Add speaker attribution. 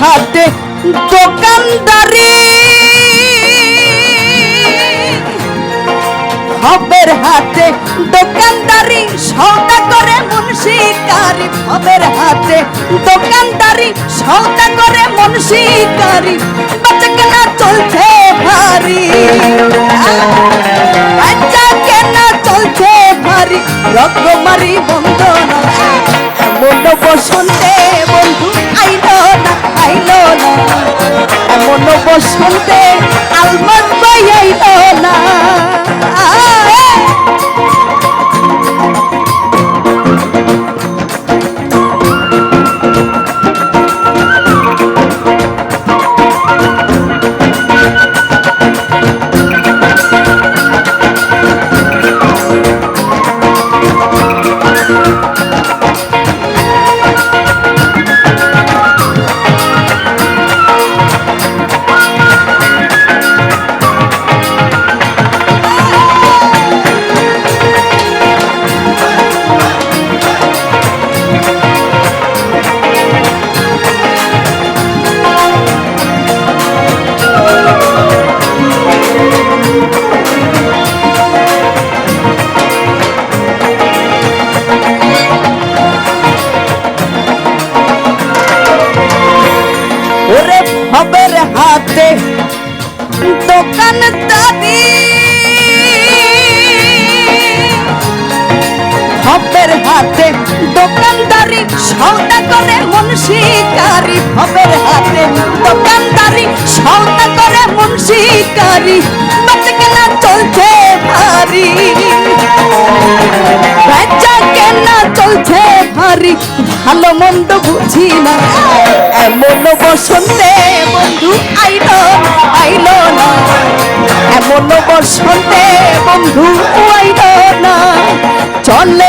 Speaker 1: হাতে দোকানদারি। হবের হাতে দোকানদারি সৌদা করে মুন্সিকারি হবের হাতে দোকানদারি সৌদা করে মুন্সিকারি বাচ্চা কেনা চলছে ভারি। বাচ্চা কেনা চলছে ভারি। রকমারি বন্দনা বসন্তে বসন্তে এমন বসন্তে আলমাস দোকান দাদি হবের হাতে দোকানদারি সৌদা করে মুন্সিকারি হবের হাতে দোকানদারি সৌদা করে মুন্সিকারি চলছে ভারী। বেচা কেনা চলছে ভালো মন্দ বুঝি না। এমন বসন্তে বন্ধু আইলো আইলো বসন্তে বন্ধু না চলে